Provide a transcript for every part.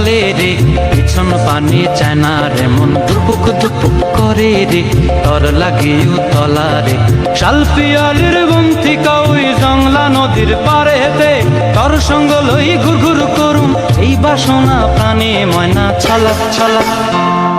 চলে রে, পিছন পানি চায়না রে, মন দুপুক দুপুক করে রে তর লাগে তলা রে। শালপিয়ালির বন্থি কাউই জংলা নদীর পারে হেতে তর সঙ্গ লই ঘুর ঘুর করুম, এই বাসনা প্রাণে ময়না ছলক ছলক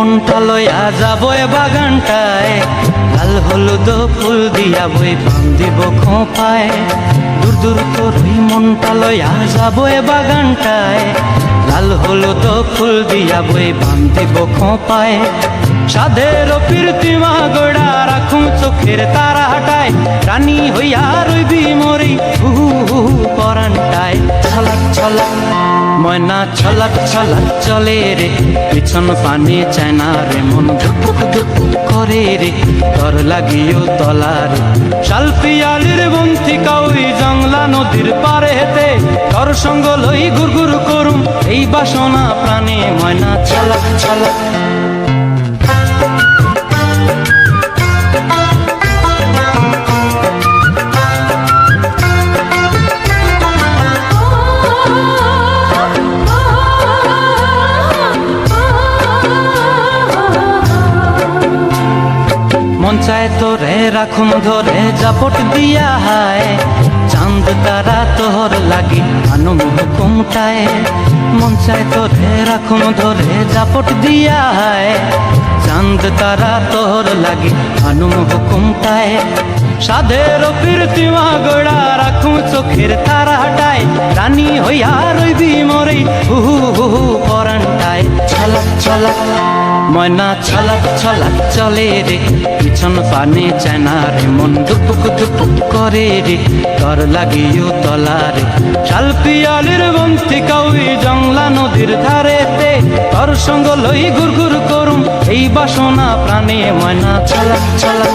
মনটা লয়া যাব এ বাগানটায়। লাল হলুদ ফুল দিয়া বই বান্ধিব খোঁপায়। দূর দূর তো রই মনটা লয়া যাব এ বাগানটায়। লাল হলুদ ফুল দিয়া বই বান্ধিব খোঁপায়। সাধের প্রীতিমা গোড়া রাখুন চোখের তারা হাটায়। রানী হইয়া রইবি মরি হু হু পরানটায়। ছলাক ছলাক। ময়না ছলাক ছলাক চলে রে, পিছন পানি চায় না রে, মন ধুক ধুক করে রে, তর লাগিও তলার শালপিয়ালির বন্তি কাউরি জংলা নদীর পারে হেতে তর সঙ্গ লই ঘুর ঘুর করুম এই বাসনা প্রাণে। ময়না ছলাক ছলাক চায় তোরে রাখুন ধরে জাপট দিয়া হায়। চাঁদ, তারা তোর লাগি আনুম হুকুমটায় মন চায় তোরে রাখুন ধরে জাপট দিয়া হায়। চাঁদ, তারা তোর লাগি আনুম হুকুমটায় সাধের প্রীতিমা গোড়া রাখুন চোখের তারা হাটায় রানী হইয়া রইবি মরে হু হু হু পরানটায়। ছলক ছলক। ময়না ছলক ছলক চলে রে, পিছন পানে চেনা রে, মন দুপুক দুপুক করে রে তর লাগিও তলা রে। শাল পিয়ালির বন্তি কাউই জংলা নদীর ধারেতে, তর সঙ্গ লই গুর গুর করুম এই বাসনা প্রাণে ময়না ছলক ছলক।